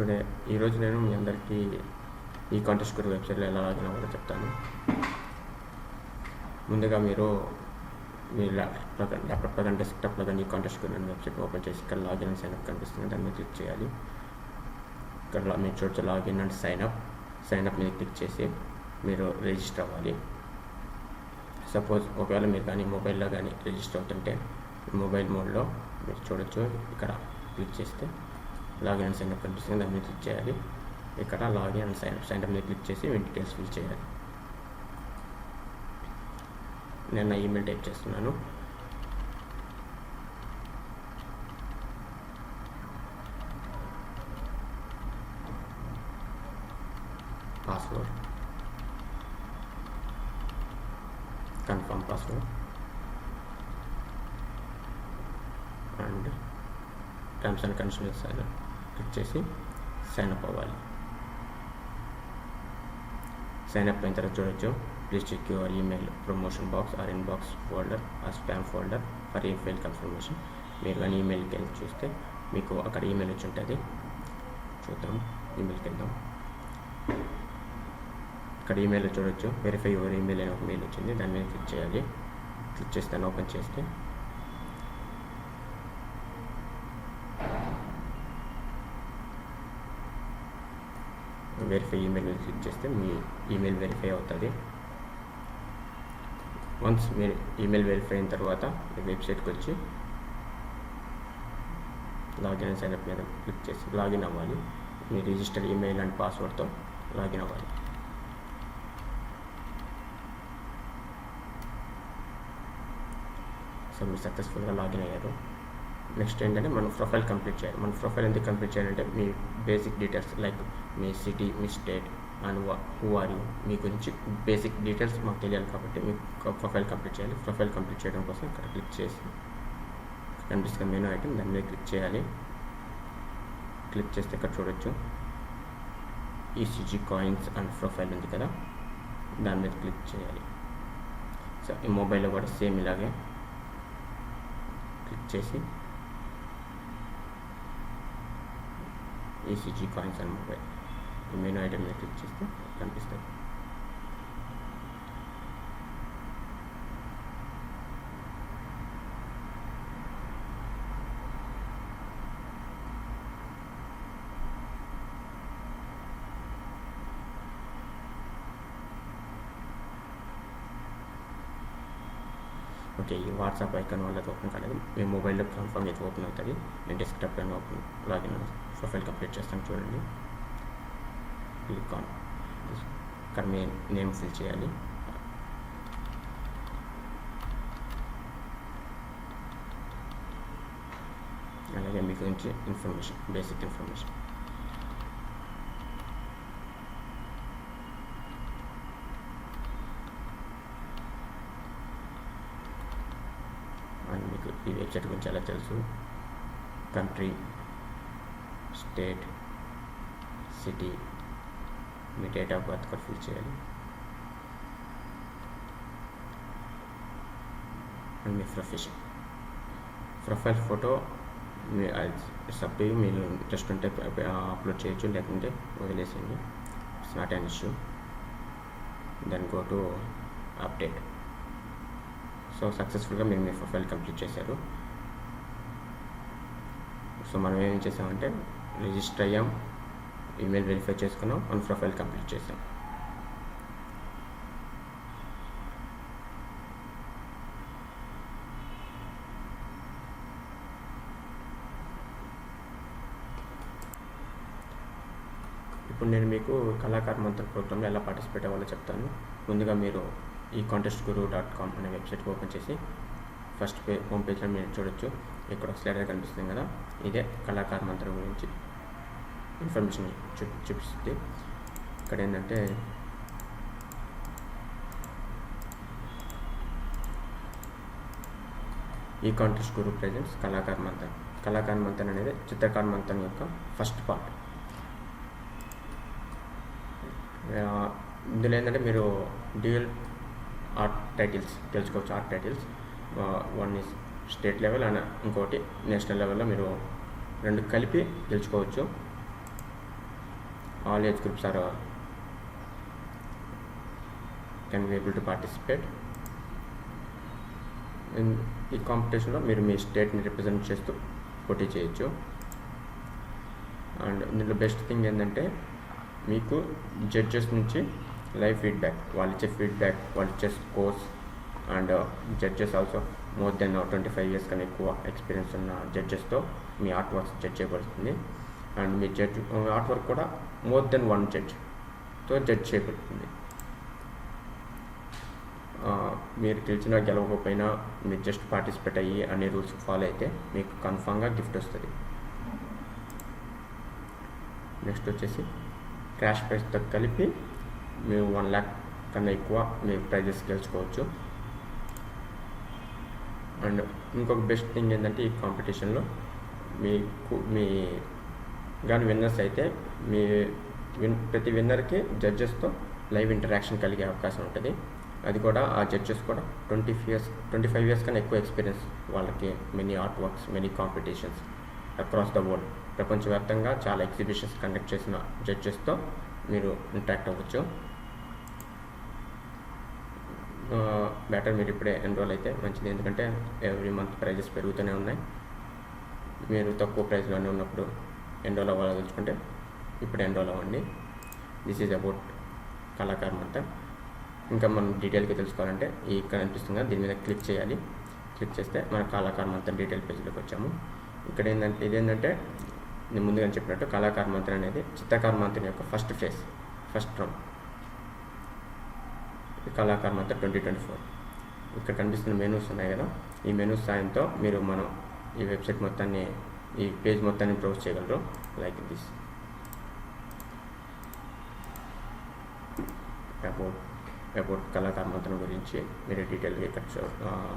Today ఈరోజు నేను మీ అందరికీ ఈ కాంటెస్ట్ గురి వెబ్సైట్లో ఎలా లాగిన్ అవ్వాలో చెప్తాను. ముందుగా మీరు మీ ల్యాప్టాప్ ల్యాప్టాప్ కానీ డెస్క్టాప్లో కానీ ఈ కాంటెస్ట్ గురి వెబ్సైట్ ఓపెన్ చేసి ఇక్కడ లాగిన్ అండ్ సైన్అప్ కనిపిస్తుంది. దాని మీద క్లిక్ చేయాలి. ఇక్కడ మీరు చూడొచ్చు లాగిన్ అండ్ సైన్అప్ సైన్అప్ మీద క్లిక్ చేసి మీరు రిజిస్టర్ అవ్వాలి. సపోజ్ ఒకవేళ మీరు కానీ మొబైల్లో కానీ రిజిస్టర్ అవుతుంటే మొబైల్ మోడ్లో మీరు చూడొచ్చు. ఇక్కడ క్లిక్ చేస్తే లాగిన్ అండ్ సైన్అప్ కనిపిస్తుంది దాని మీద క్లిక్ చేయాలి. ఇక్కడ లాగిన్ అండ్ సైన్అప్ సైన్అప్ మీద క్లిక్ చేసి మీ డీటెయిల్స్ ఫిల్ చేయాలి. నేను నా ఈమెయిల్ టైప్ చేస్తున్నాను. Password confirm password and terms and conditions click చేసి సైన్ అప్ అవ్వాలి. సైన్ అప్ అయిన తర్వాత చూడొచ్చు. Please check your email promotion box or inbox folder ఆ స్పామ్ ఫోల్డర్ ఫర్ ఈ ఫైల్ కన్ఫర్మేషన్ మీరు కానీ ఈమెయిల్కి వెళ్ళి చూస్తే మీకు అక్కడ ఈమెయిల్ వచ్చి ఉంటుంది. చూద్దాం. ఈమెయిల్కి వెళ్దాం. ఇక్కడ ఈమెయిల్ చూడొచ్చు. వెరిఫై యువర్ ఈమెయిల్ అనే ఒక మెయిల్ వచ్చింది. దాని మీద క్లిక్ చేయాలి. క్లిక్ చేసి దాన్ని ఓపెన్ చేస్తే వెరిఫై ఈమెయిల్ మీద క్లిక్ చేస్తే మీ ఈమెయిల్ వెరిఫై అవుతుంది. వన్స్ మీరు ఈమెయిల్ వెరిఫై అయిన తర్వాత మీ వెబ్సైట్కి వచ్చి లాగిన్ సైన్అప్ మీద క్లిక్ చేసి లాగిన్ అవ్వాలి. మీ రిజిస్టర్ ఈమెయిల్ అండ్ పాస్వర్డ్తో లాగిన్ అవ్వాలి. సో మీరు సక్సెస్ఫుల్గా లాగిన్ అయ్యారు. నెక్స్ట్ ఏంటంటే మనం ప్రొఫైల్ కంప్లీట్ చేయాలి. మన ప్రొఫైల్ ఎందుకు కంప్లీట్ చేయాలంటే మీ బేసిక్ డీటెయిల్స్ లైక్ మీ city me state and who are you మీ గురించి బేసిక్ డీటెయిల్స్ మాకు తెలియాలి కాబట్టి మీ ప్రొఫైల్ కంప్లీట్ చేయాలి. ప్రొఫైల్ కంప్లీట్ చేయడం కోసం ఇక్కడ క్లిక్ చేసి కనిపిస్తున్న మెనూ ఐటమ్ దాని మీద క్లిక్ చేయాలి. క్లిక్ చేస్తే ఇక్కడ చూడొచ్చు. ఈసీజీ కాయిన్స్ అండ్ ప్రొఫైల్ ఉంది కదా. దాని మీద క్లిక్ చేయాలి. సో ఈ మొబైల్లో కూడా సేమ్ ఇలాగే క్లిక్ చేసి ఈసీజీ కాయిన్స్ అండ్ మొబైల్ ఈ మెనూ ఐటమ్ మీద క్లిక్ చేస్తే కనిపిస్తుంది ఓకే ఈ వాట్సాప్ ఐకాన్ వల్ల ఓపెన్ కాలేదు. మీ మొబైల్లో కన్ఫర్మ్ అయితే ఓపెన్ అవుతుంది. నేను డెస్క్టాప్ పైన ఓపెన్ లాగిన్ ప్రొఫైల్ కంప్లీట్ చేస్తాను చూడండి. క్లిక్ ఆన్ ఇక్కడ మీ నేమ్ ఫిల్ చేయాలి. అలాగే మీ గురించి ఇన్ఫర్మేషన్ బేసిక్ ఇన్ఫర్మేషన్ అండ్ మీకు ఈ వెబ్సైట్ గురించి ఎలా తెలుసు. కంట్రీ స్టేట్ సిటీ మీ డేట్ ఆఫ్ బర్త్ కూడా ఫిల్ చేయాలి. అండ్ మీ ప్రొఫెషన్ ప్రొఫైల్ ఫోటో మీ సబ్ మీరు ఇంట్రెస్ట్ ఉంటే అప్లోడ్ చేయొచ్చు. లేకుంటే వదిలేసేయండి. It's not an issue then go to update so సక్సెస్ఫుల్గా మీరు మీ ప్రొఫైల్ కంప్లీట్ చేశారు. సో మనం ఏం చేసామంటే రిజిస్టర్ అయ్యాం ఈమెయిల్ వెరిఫై చేసుకున్నాం మన ప్రొఫైల్ కంప్లీట్ చేసాం. ఇప్పుడు నేను మీకు కళాకార్ మంత్ర ప్రోగ్రామ్లో ఎలా పార్టిసిపేట్ అవ్వాలో చెప్తాను. ముందుగా మీరు ఈ కాంటెస్ట్ గురువు డాట్ కామ్ అనే వెబ్సైట్ ఓపెన్ చేసి ఫస్ట్ పే హోమ్ పేజ్లో మీరు చూడొచ్చు. ఇక్కడ ఒక స్లైడర్ కనిపిస్తుంది కదా? ఇదే కళాకార మంత్రం గురించి ఇన్ఫర్మేషన్ చూపిస్తుంది. ఇక్కడ ఏంటంటే ఈ contest Guru presents Kalakar Manthan Kalakar Manthan అనేది చిత్రకార మంతన్ యొక్క ఫస్ట్ పార్ట్ ఇందులో ఏంటంటే మీరు డ్యూయల్ ఆర్ట్ టైటిల్స్ తెలుసుకోవచ్చు. Art titles one is state level and ఇంకోటి నేషనల్ లెవెల్లో మీరు రెండు కలిపి గెలుచుకోవచ్చు. All age groups are can be able to participate ఈ కాంపిటీషన్లో మీరు మీ స్టేట్ని రిప్రజెంట్ చేస్తూ పోటీ చేయొచ్చు. అండ్ ఇందులో బెస్ట్ థింగ్ ఏంటంటే మీకు జడ్జెస్ నుంచి లైవ్ ఫీడ్బ్యాక్ వాళ్ళు ఇచ్చే ఫీడ్బ్యాక్ వాళ్ళు ఇచ్చే scores and judges also more than twenty five years కన్నా ఎక్కువ ఎక్స్పీరియన్స్ ఉన్న జడ్జెస్తో మీ ఆర్ట్ వర్క్స్ జడ్జ్ చేయబడుతుంది. అండ్ మీ జడ్జ్ ఆర్ట్ వర్క్ కూడా మోర్ దెన్ వన్ జడ్జ్తో జడ్జ్ చేయబడుతుంది. Uh, మీరు గెలిచినా గెలవకపోయినా మీరు జస్ట్ పార్టిసిపేట్ అయ్యి అన్ని రూల్స్ ఫాలో అయితే మీకు కన్ఫామ్గా గిఫ్ట్ వస్తుంది. నెక్స్ట్ వచ్చేసి క్యాష్ ప్రైస్తో కలిపి మీరు వన్ ల్యాక్ కన్నా ఎక్కువ మీరు ప్రైజెస్ గెలుచుకోవచ్చు. అండ్ ఇంకొక బెస్ట్ థింగ్ ఏంటంటే ఈ కాంపిటీషన్లో మీకు మీ కానీ విన్నర్స్ అయితే మీ విన్ ప్రతి విన్నర్కి జడ్జెస్తో లైవ్ ఇంటరాక్షన్ కలిగే అవకాశం ఉంటుంది. అది కూడా ఆ జడ్జెస్ కూడా twenty years twenty five years కన్నా ఎక్కువ ఎక్స్పీరియన్స్ వాళ్ళకి many art works many competitions across the world ప్రపంచవ్యాప్తంగా చాలా ఎగ్జిబిషన్స్ కండక్ట్ చేసిన జడ్జెస్తో మీరు ఇంటరాక్ట్ అవ్వచ్చు. బెటర్ మీరు ఇప్పుడే ఎన్రోల్ అయితే మంచిది. ఎందుకంటే ఎవ్రీ మంత్ ప్రైజెస్ పెరుగుతూనే ఉన్నాయి. మీరు తక్కువ ప్రైస్లోనే ఉన్నప్పుడు ఎన్రోల్ అవ్వాలదలుచుకుంటే ఇప్పుడు ఎన్రోల్ అవ్వండి. దిస్ ఈజ్ అబౌట్ కళాకారం అంతా. ఇంకా మనం డీటెయిల్గా తెలుసుకోవాలంటే ఈ ఇక్కడ అనిపిస్తుంది దీని మీద క్లిక్ చేయాలి. క్లిక్ చేస్తే మన కళాకారం అంతా డీటెయిల్ పేజ్లోకి వచ్చాము. ఇక్కడ ఏంటంటే ఇదేంటంటే నేను ముందుగా చెప్పినట్టు కళాకార మంత్రి అనేది చిత్రకార మంత్రి యొక్క ఫస్ట్ ఫేజ్ ఫస్ట్ రౌండ్ కళాకారం అంతా ట్వంటీ ట్వంటీ ఫోర్ ఇక్కడ కనిపిస్తున్న మెనూస్ ఉన్నాయి కదా? ఈ మెనూస్ సాయంతో మీరు మనం ఈ వెబ్సైట్ మొత్తాన్ని ఈ పేజ్ మొత్తాన్ని బ్రౌజ్ చేయగలరు. లైక్ దిస్ అబౌట్ అబౌట్ కళాకార గురించి మీరు డీటెయిల్గా ఇక్కడ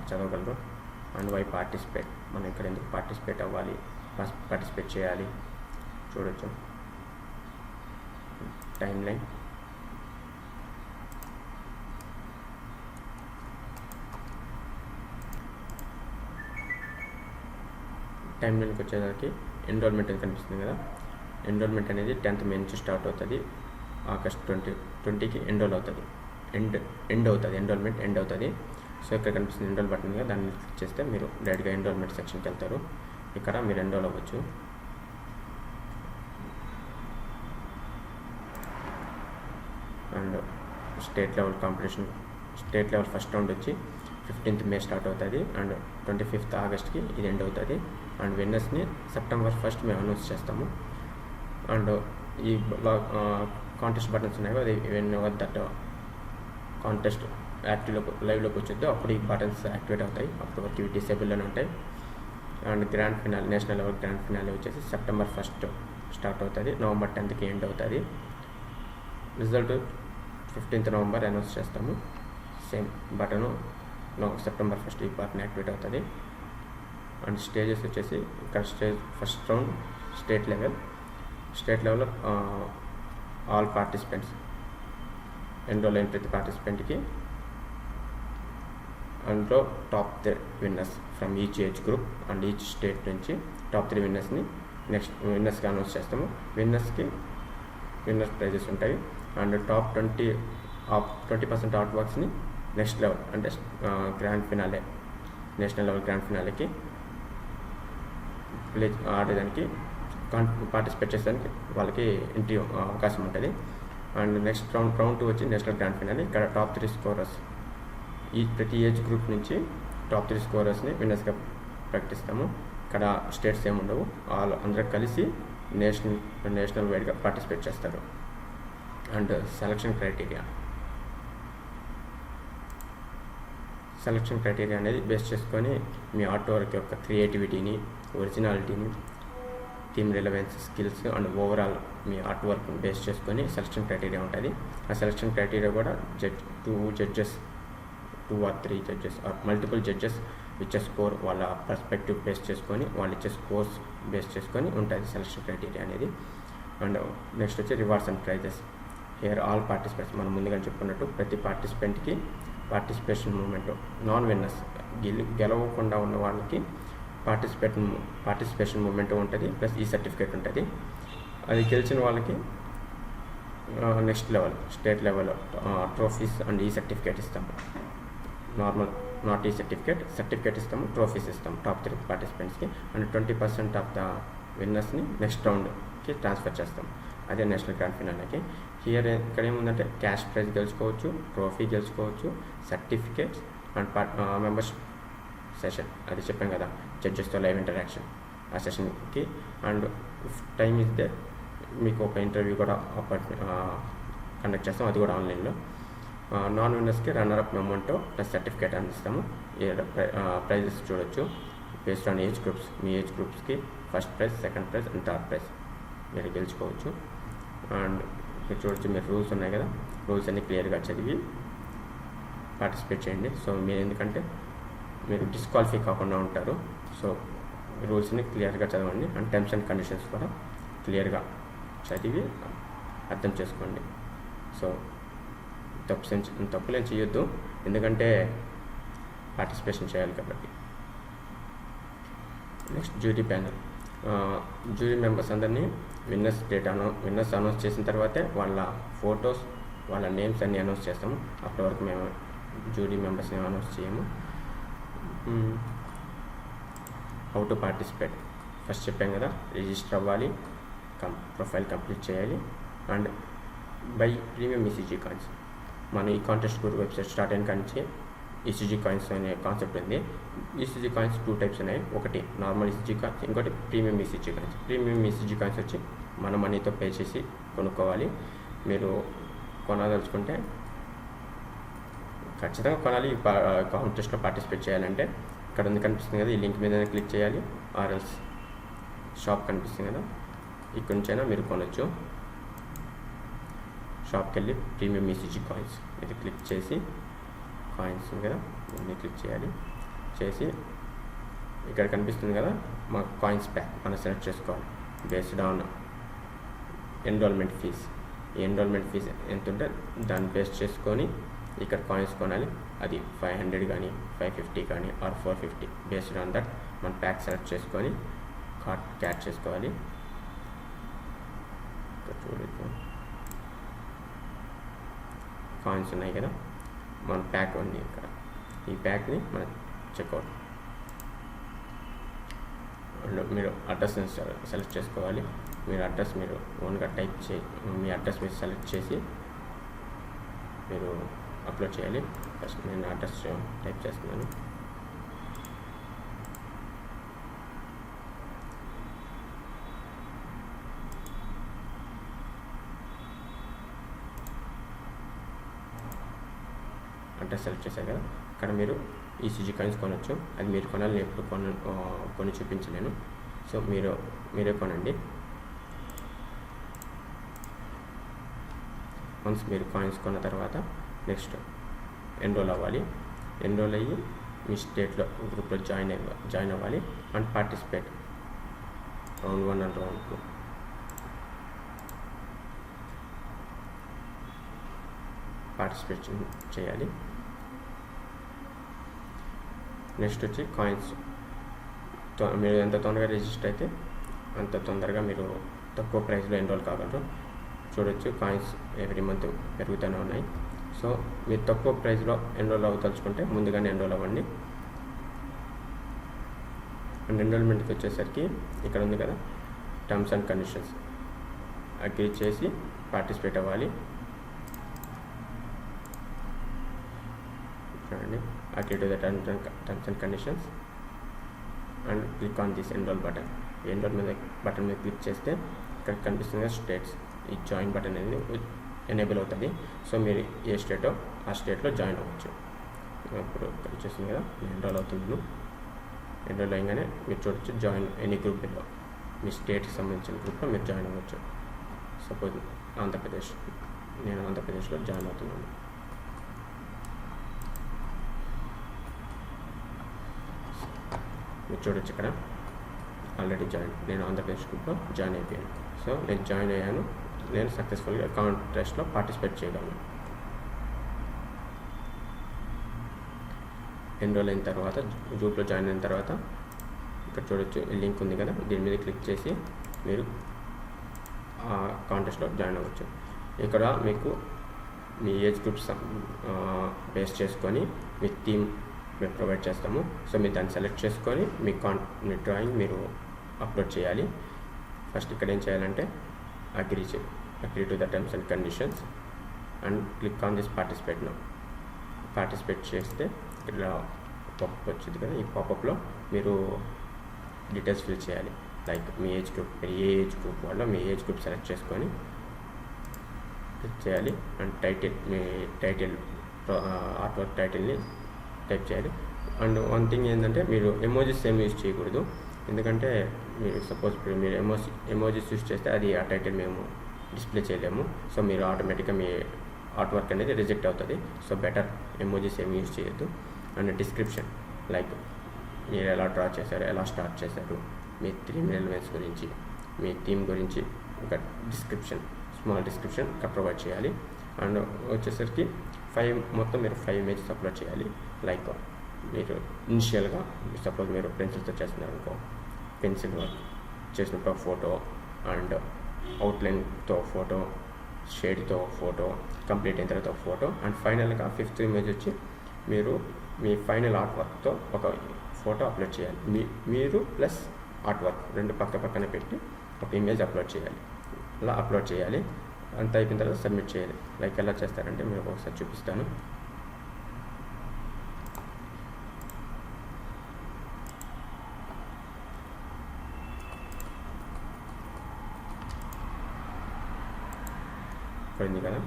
చదవగలరు. అండ్ వై పార్టిసిపేట్ మనం ఇక్కడ ఎందుకు పార్టిసిపేట్ అవ్వాలి? పార్టిసిపేట్ చేయాలి? చూడొచ్చు. టైం లైన్ టైం లైన్కి వచ్చేసరికి ఎన్రోల్మెంట్ అని కనిపిస్తుంది కదా. ఎన్రోల్మెంట్ అనేది టెన్త్ మే నుంచి స్టార్ట్ అవుతుంది. ఆగస్ట్ ట్వంటీ ట్వంటీకి ఎన్రోల్ అవుతుంది. ఎండ్ ఎండ్ అవుతుంది. ఎన్రోల్మెంట్ ఎండ్ అవుతుంది. సో ఇక్కడ కనిపిస్తుంది ఎన్రోల్ బటన్ కదా. దాన్ని క్లిక్ చేస్తే మీరు డైరెక్ట్గా ఎన్రోల్మెంట్ సెక్షన్కి వెళ్తారు. ఇక్కడ మీరు ఎన్రోల్ అవ్వచ్చు. And state level competition state level first round వచ్చి ఫిఫ్టీన్త్ మే స్టార్ట్ అవుతుంది. అండ్ ట్వంటీ ఫిఫ్త్ ఆగస్ట్కి ఇది ఎండ్ అవుతుంది. అండ్ విన్నర్స్ని సెప్టెంబర్ ఫస్ట్ మేము అనౌన్స్ చేస్తాము. అండ్ ఈ కాంటెస్ట్ బటన్స్ ఉన్నాయి అది వెన్ ఎవర్ దట్ కాంటెస్ట్ యాక్టివ్లో లైవ్లోకి వచ్చిందో. అప్పుడు ఈ బటన్స్ యాక్టివేట్ అవుతాయి. అప్పుడు వరకు ఇవి డిసేబుల్లోనే ఉంటాయి. And grand finale national level grand finale వచ్చేసి సెప్టెంబర్ ఫస్ట్ స్టార్ట్ అవుతుంది. నవంబర్ టెన్త్కి ఎండ్ అవుతుంది. రిజల్ట్ ఫిఫ్టీన్త్ నవంబర్ అనౌన్స్ చేస్తాము. Same button no September first ఈ బటన్ యాక్టివేట్ అవుతుంది. అండ్ స్టేజెస్ వచ్చేసి ఇక్కడ stage first round state level. State లెవెల్లో ఆల్ పార్టిసిపెంట్స్. ఎన్రోల్ అయిన ప్రతి పార్టిసిపెంట్కి. అందులో top three winners from each age group and each state నుంచి టాప్ త్రీ విన్నర్స్ని నెక్స్ట్ విన్నర్స్కి అనౌన్స్ చేస్తాము. విన్నర్స్కి విన్నర్స్ ప్రైజెస్ ఉంటాయి. And top twenty of twenty percent art వర్క్స్ని next level అంటే grand finale national level grand ఫినాలేకి village ఆడేదానికి కాన్ participate చేసేదానికి వాళ్ళకి ఎంట్రీ అవకాశం ఉంటుంది. And next round round two వచ్చి నేషనల్ గ్రాండ్ ఫైనల్ ఇక్కడ టాప్ త్రీ స్కోరర్స్. ఈ ప్రతి ఏజ్ గ్రూప్ నుంచి టాప్ త్రీ స్కోరర్స్ని విన్నర్స్గా ప్రకటిస్తాము. ఇక్కడ స్టేట్స్ ఏమి ఉండవు. వాళ్ళు అందరూ కలిసి నేషనల్ నేషనల్ వైడ్గా పార్టిసిపేట్ చేస్తారు. And selection criteria. Selection criteria అనేది బేస్ చేసుకొని మీ ఆర్ట్ వర్క్ యొక్క క్రియేటివిటీని ఒరిజినాలిటీని theme relevance skills and overall me art work base చేసుకొని సెలక్షన్ క్రైటీరియా ఉంటుంది. ఆ సెలక్షన్ క్రైటీరియా కూడా judge two judges two or three judges or multiple judges ఇచ్చే స్కోర్ వాళ్ళ పర్స్పెక్టివ్ బేస్ చేసుకొని వాళ్ళు ఇచ్చే స్కోర్స్ బేస్ చేసుకొని ఉంటుంది సెలక్షన్ క్రైటీరియా అనేది. అండ్ నెక్స్ట్ వచ్చి rewards and prizes here all participants మనం ముందుగా చెప్పుకున్నట్టు ప్రతి పార్టిసిపెంట్కి పార్టిసిపేషన్ మూమెంట్ నాన్ విన్నర్స్ గెలి గెలవకుండా ఉన్న వాళ్ళకి పార్టిసిపేట్ పార్టిసిపేషన్ మూమెంట్ ఉంటుంది ప్లస్ ఈ సర్టిఫికేట్ ఉంటుంది. అది గెలిచిన వాళ్ళకి next level state level trophies and ఈ సర్టిఫికేట్ ఇస్తాము. నార్మల్ నాట్ ఈ సర్టిఫికేట్ సర్టిఫికేట్ ఇస్తాము ట్రోఫీస్ ఇస్తాము top three పార్టిసిపెంట్స్కి and twenty percent of the విన్నర్స్ని next రౌండ్కి ట్రాన్స్ఫర్ చేస్తాం అదే నేషనల్ గ్రాండ్ ఫినాలకి హియర్ ఇక్కడ ఏముందంటే క్యాష్ ప్రైజ్ గెలుచుకోవచ్చు ట్రోఫీ గెలుచుకోవచ్చు సర్టిఫికేట్స్ అండ్ మెంబర్షిప్ సెషన్. అది చెప్పాం కదా జడ్జెస్తో లైవ్ ఇంటరాక్షన్ ఆ సెషన్కి. అండ్ టైం ఇస్ దే మీకు ఒక ఇంటర్వ్యూ కూడా కండక్ట్ చేస్తాం. అది కూడా ఆన్లైన్లో. Non విన్నర్స్కి runner up amount plus certificate అందిస్తాము. ప్రైజెస్ చూడొచ్చు. బేస్డ్ ఆన్ ఏజ్ గ్రూప్స్ మీ age గ్రూప్స్కి first prize second prize and third prize. మీరు గెలుచుకోవచ్చు. అండ్ మీరు చూడొచ్చు మీరు రూల్స్ ఉన్నాయి కదా. రూల్స్ అన్నీ క్లియర్గా చదివి పార్టిసిపేట్ చేయండి. సో మీరు ఎందుకంటే మీరు డిస్క్వాలిఫై కాకుండా ఉంటారు. సో రూల్స్ని క్లియర్గా చదవండి. అండ్ టర్మ్స్ అండ్ కండిషన్స్ కూడా క్లియర్గా చదివి అర్థం చేసుకోండి. సో తప్పు తప్పులేం చేయొద్దు. ఎందుకంటే పార్టిసిపేషన్ చేయాలి కాబట్టి. Next jury panel. Jury members అందరినీ విన్నర్స్ డేట్ అనౌ విన్నర్స్ అనౌన్స్ చేసిన తర్వాతే వాళ్ళ ఫొటోస్ వాళ్ళ నేమ్స్ అన్నీ అనౌన్స్ చేస్తాము. అప్పటి వరకు మేము జ్యూరీ మెంబర్స్ని అనౌన్స్ చేయము. How to participate. ఫస్ట్ చెప్పాం కదా రిజిస్టర్ అవ్వాలి కం ప్రొఫైల్ కంప్లీట్ చేయాలి. And buy premium ECG coins మనం ఈ కాంటెస్ట్ గురు వెబ్సైట్ స్టార్ట్ అయిన కానించి ఈసీజీ కాయిన్స్ అనే కాన్సెప్ట్ ఉంది. ఈసీజీ కాయిన్స్ టూ టైప్స్ ఉన్నాయి. ఒకటి నార్మల్ ఈసీజీ కాయిన్స్ ఇంకోటి premium ECG coins premium ECG coins వచ్చి మన మనీతో పే చేసి కొనుక్కోవాలి. మీరు కొనదలుచుకుంటే ఖచ్చితంగా కొనాలి. ఈ కాంటెస్ట్లో పార్టిసిపేట్ చేయాలంటే. ఇక్కడ ఉంది కనిపిస్తుంది కదా ఈ లింక్ మీద క్లిక్ చేయాలి. ఆర్ఎల్స్ షాప్ కనిపిస్తుంది కదా. ఇక్కడ నుంచైనా మీరు కొనొచ్చు. షాప్కి వెళ్ళి ప్రీమియం ఈసీజీ కాయిన్స్ ఇది క్లిక్ చేసి కాయిన్స్ కదా దీన్ని క్లిక్ చేయాలి. చేసి ఇక్కడ కనిపిస్తుంది కదా మా కాయిన్స్ ప్యాక్ మనం సెలెక్ట్ చేసుకోవాలి. బేస్డ్ ఆన్ ఎన్రోల్మెంట్ ఫీజ్ ఈ ఎన్రోల్మెంట్ ఫీజ్ ఎంత ఉంటే దాన్ని బేస్ చేసుకొని ఇక్కడ కాయిన్స్ కొనాలి. అది ఫైవ్ హండ్రెడ్ కానీ ఫైవ్ ఫిఫ్టీ కానీ or four fifty based on that మన ప్యాక్ సెలెక్ట్ చేసుకొని కార్ట్ క్యాచ్ చేసుకోవాలి. ఇక్కడ కాయిన్స్ ఉన్నాయి కదా. మన ప్యాక్ ఉంది ఇక్కడ ఈ ప్యాక్ని మనం చెక్అవుట్ మీరు అడ్రస్ సెలెక్ట్ చేసుకోవాలి. మీరు అడ్రస్ మీరు ఓన్గా టైప్ చే మీ అడ్రస్ మీరు సెలెక్ట్ చేసి మీరు అప్లోడ్ చేయాలి. ఫస్ట్ నేను అడ్రస్ టైప్ చేస్తున్నాను అడ్రస్ సెలెక్ట్ చేశారు కదా. ఇక్కడ మీరు ఈసీజీ కాయిన్స్ కొనొచ్చు. అది మీరు కొనాలి నేను ఎప్పుడు కొన కొని చూపించలేను. సో మీరు మీరే కొనండి. వన్స్ మీరు కాయిన్స్ కొన్న తర్వాత నెక్స్ట్ ఎన్రోల్ అవ్వాలి. ఎన్రోల్ అయ్యి మీ స్టేట్లో గ్రూప్లో జాయిన్ అవ్వ జాయిన్ అవ్వాలి and participate round one and round two participate చేయాలి. నెక్స్ట్ వచ్చి కాయిన్స్. మీరు ఎంత తొందరగా రిజిస్టర్ అయితే అంత తొందరగా మీరు తక్కువ ప్రైస్లో ఎన్రోల్ కాగలరు చూడొచ్చు. కాయిన్స్ ఎవ్రీ మంత్ పెరుగుతూనే ఉన్నాయి. సో మీరు తక్కువ ప్రైస్లో ఎన్రోల్ అవ్వదలుచుకుంటే ముందుగానే ఎన్రోల్ అవ్వండి. అండ్ ఎన్రోల్మెంట్కి వచ్చేసరికి ఇక్కడ ఉంది కదా టర్మ్స్ అండ్ కండిషన్స్. అగ్రీ చేసి పార్టిసిపేట్ అవ్వాలి. చూడండి to the the and, terms and conditions conditions and click on this enrol enroll enrol మీద బటన్ మీద క్లిక్ చేస్తే ఇక్కడ కనిపిస్తుంది స్టేట్స్ ఈ జాయిన్ బటన్ అనేది ఎనేబుల్ అవుతుంది. సో మీరు ఏ స్టేటో ఆ స్టేట్లో జాయిన్ అవ్వచ్చు. ఇప్పుడు ఇక్కడ వచ్చేసింది కదా నేను ఎన్రోల్ అవుతున్నాను ఎన్రోల్ అయ్యగానే మీరు చూడొచ్చు జాయిన్ ఎనీ గ్రూప్లో మీ స్టేట్కి సంబంధించిన గ్రూప్లో మీరు జాయిన్ అవ్వచ్చు. సపోజ్ ఆంధ్రప్రదేశ్ నేను ఆంధ్రప్రదేశ్లో జాయిన్ అవుతున్నాను. మీరు చూడొచ్చు ఇక్కడ. ఆల్రెడీ జాయిన్ నేను ఆంధ్రప్రదేశ్ గ్రూప్లో జాయిన్ అయిపోయాను. సో నేను జాయిన్ అయ్యాను. నేను సక్సెస్ఫుల్గా కాంటెస్ట్లో పార్టిసిపేట్ చేయగలను. ఎన్రోల్ అయిన తర్వాత గ్రూప్లో జాయిన్ అయిన తర్వాత ఇక్కడ చూడొచ్చు లింక్ ఉంది కదా. దీని మీద క్లిక్ చేసి మీరు ఆ కాంటెస్ట్లో జాయిన్ అవ్వచ్చు. ఇక్కడ మీకు మీ ఏజ్ గ్రూప్స్ బేస్ చేసుకొని మీ థీమ్ మేము ప్రొవైడ్ చేస్తాము. సో మీరు దాన్ని సెలెక్ట్ చేసుకొని మీ కాన్ మీ డ్రాయింగ్ మీరు అప్లోడ్ చేయాలి. ఫస్ట్ ఇక్కడ ఏం చేయాలంటే అగ్రీ చే agree to the terms and conditions and click on this participate నా పార్టిసిపేట్ చేస్తే ఇలా పాపప్ వచ్చింది కదా ఈ పాపప్లో మీరు డీటెయిల్స్ ఫిల్ చేయాలి. లైక్ మీ ఏజ్ గ్రూప్ మీరు ఏ ఏజ్ గ్రూప్ వాళ్ళు మీ ఏజ్ గ్రూప్ సెలెక్ట్ చేసుకొని చేయాలి. అండ్ టైటిల్ మీ టైటిల్ ఆర్ట్ వర్క్ టైటిల్ని టైప్ చేయాలి. అండ్ వన్ థింగ్ ఏంటంటే మీరు ఎమోజీస్ ఏం యూజ్ చేయకూడదు. ఎందుకంటే మీరు సపోజ్ ఇప్పుడు మీరు ఎమోజీ ఎమోజీస్ యూజ్ చేస్తే అది ఆ టైటిల్ మేము డిస్ప్లే చేయలేము. సో మీరు ఆటోమేటిక్గా మీ ఆర్ట్ వర్క్ అనేది రిజెక్ట్ అవుతుంది. సో బెటర్ ఎమోజీస్ ఏమి యూజ్ చేయొద్దు. అండ్ డిస్క్రిప్షన్ లైక్ మీరు ఎలా డ్రా చేశారు ఎలా స్టార్ట్ చేశారు మీ థీమ్ ఎలిమెంట్స్ గురించి మీ థీమ్ గురించి ఒక డిస్క్రిప్షన్ స్మాల్ డిస్క్రిప్షన్ ప్రొవైడ్ చేయాలి. అండ్ వచ్చేసరికి ఫైవ్ మొత్తం మీరు ఫైవ్ ఇమేజెస్ అప్లోడ్ చేయాలి. లైక్ మీరు ఇనిషియల్గా సపోజ్ మీరు పెన్సిల్తో చేస్తున్నారు అనుకో పెన్సిల్ వర్క్ చేసినప్పుడు ఫోటో అండ్ అవుట్లైన్తో ఫోటో షేడ్తో ఫోటో కంప్లీట్ అయిన తర్వాత ఫోటో అండ్ ఫైనల్గా ఫిఫ్త్ ఇమేజ్ వచ్చి మీరు మీ ఫైనల్ ఆర్ట్ వర్క్తో ఒక ఫోటో అప్లోడ్ చేయాలి. మీ మీరు ప్లస్ ఆర్ట్ వర్క్ రెండు పక్క పక్కన పెట్టి ఒక ఇమేజ్ అప్లోడ్ చేయాలి. అలా అప్లోడ్ చేయాలి. అంత అయిపోయిన తర్వాత సబ్మిట్ చేయాలి. లైక్ ఎలా చేస్తారంటే మీరు ఒకసారి చూపిస్తాను ఇక్కడ ఉంది కదా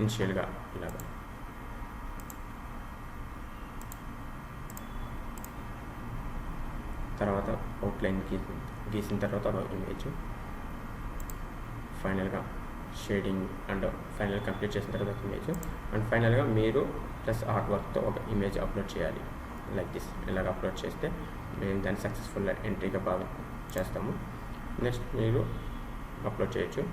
ఇనిషియల్గా ఇలాగా. తర్వాత అవుట్లైన్ గీ గీసిన తర్వాత ఒక ఇమేజ్ ఫైనల్గా షేడింగ్ అండ్ ఫైనల్ కంప్లీట్ చేసిన తర్వాత ఒక ఇమేజ్ అండ్ ఫైనల్గా మీరు ప్లస్ ఆర్ట్ వర్క్తో ఒక ఇమేజ్ అప్లోడ్ చేయాలి. లైక్ దిస్ ఇలాగ అప్లోడ్ చేస్తే మేము దాన్ని సక్సెస్ఫుల్ ఎంట్రీగా బాగా చేస్తాము. నెక్స్ట్ మీరు అప్లోడ్ చేయొచ్చు.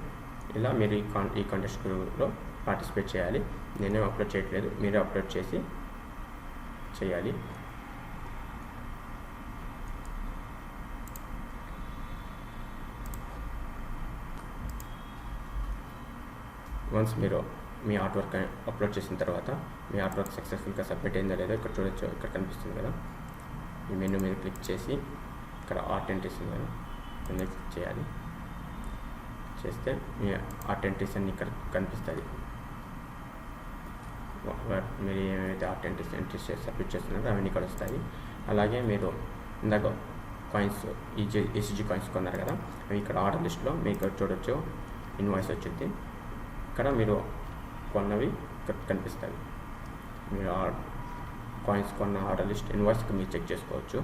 ఇలా మీరు ఈ కాన్ ఈ కాంటెస్ట్లో పార్టిసిపేట్ చేయాలి. నేనేం అప్లోడ్ చేయట్లేదు. మీరే అప్లోడ్ చేసి చేయాలి. వన్స్ మీరు మీ ఆర్ట్ వర్క్ అప్లోడ్ చేసిన తర్వాత మీ ఆర్ట్ వర్క్ సక్సెస్ఫుల్గా సబ్మిట్ అయిందో లేదో ఇక్కడ చూడొచ్చు. ఇక్కడ కనిపిస్తుంది కదా. ఈ మెనూ మీద క్లిక్ చేసి ఇక్కడ ఆర్ట్ ఎంట్రీస్ ఉంది కదా. క్లిక్ చేయాలి. చేస్తే మీ ఆర్ట్ ఎంట్రీస్ అన్ని ఇక్కడ కనిపిస్తుంది మీరు ఏమైతే ఆర్ట్ ఎంట్రీస్ చేసి సబ్మిట్ చేస్తున్నారో అవన్నీ ఇక్కడ వస్తాయి. అలాగే మీరు ఇందాక కాయిన్స్ ఈజీ ఈసీజీ కాయిన్స్ కొన్నారు కదా అవి ఇక్కడ ఆర్డర్ లిస్ట్లో మీకు ఇక్కడ చూడొచ్చు ఇన్వాయిస్ వచ్చింది. ఇక్కడ మీరు కొన్నవి కనిపిస్తాయి. మీరు కాయిన్స్ కొన్న ఆర్డర్ లిస్ట్ ఇన్వాయిస్ మీరు చెక్ చేసుకోవచ్చు.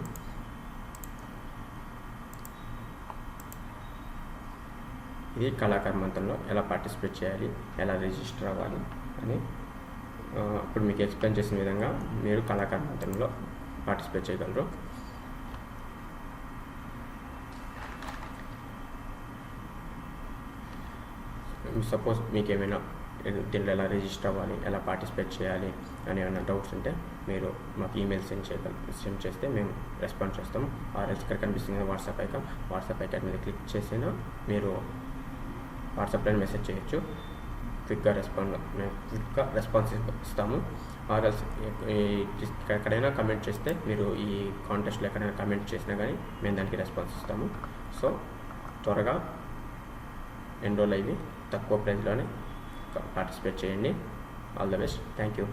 ఇది కళాకార మంత్రంలో ఎలా పార్టిసిపేట్ చేయాలి ఎలా రిజిస్టర్ అవ్వాలి అని ఇప్పుడు మీకు ఎక్స్ప్లెయిన్ చేసిన విధంగా మీరు కళాకారంలో పార్టిసిపేట్ చేయగలరు. సపోజ్ మీకు ఏమైనా దీంట్లో ఎలా రిజిస్టర్ అవ్వాలి ఎలా పార్టిసిపేట్ చేయాలి అని ఏమైనా డౌట్స్ ఉంటే మీరు మాకు ఈమెయిల్ సెండ్ చేయగల సెండ్ చేస్తే మేము రెస్పాండ్ చేస్తాం ఆర్ఎల్స్ ఇక్కడ కనిపిస్తుంది వాట్సాప్ ఐకాన్. వాట్సాప్ ఐకాన్ మీద క్లిక్ చేసినా మీరు వాట్సాప్లో మెసేజ్ చేయొచ్చు. క్విక్గా రెస్పాండ్ మేము క్విక్గా రెస్పాన్స్ ఇస్తాము. ఆర్ఎల్స్ ఎక్కడైనా కమెంట్ చేస్తే మీరు ఈ కాంటెస్ట్లో ఎక్కడైనా కమెంట్ చేసినా కానీ మేము దానికి రెస్పాన్స్ ఇస్తాము. సో త్వరగా ఎన్రోల్ అయ్యి తక్కువ ప్రైజ్లోనే పార్టిసిపేట్ చేయండి. All the best thank you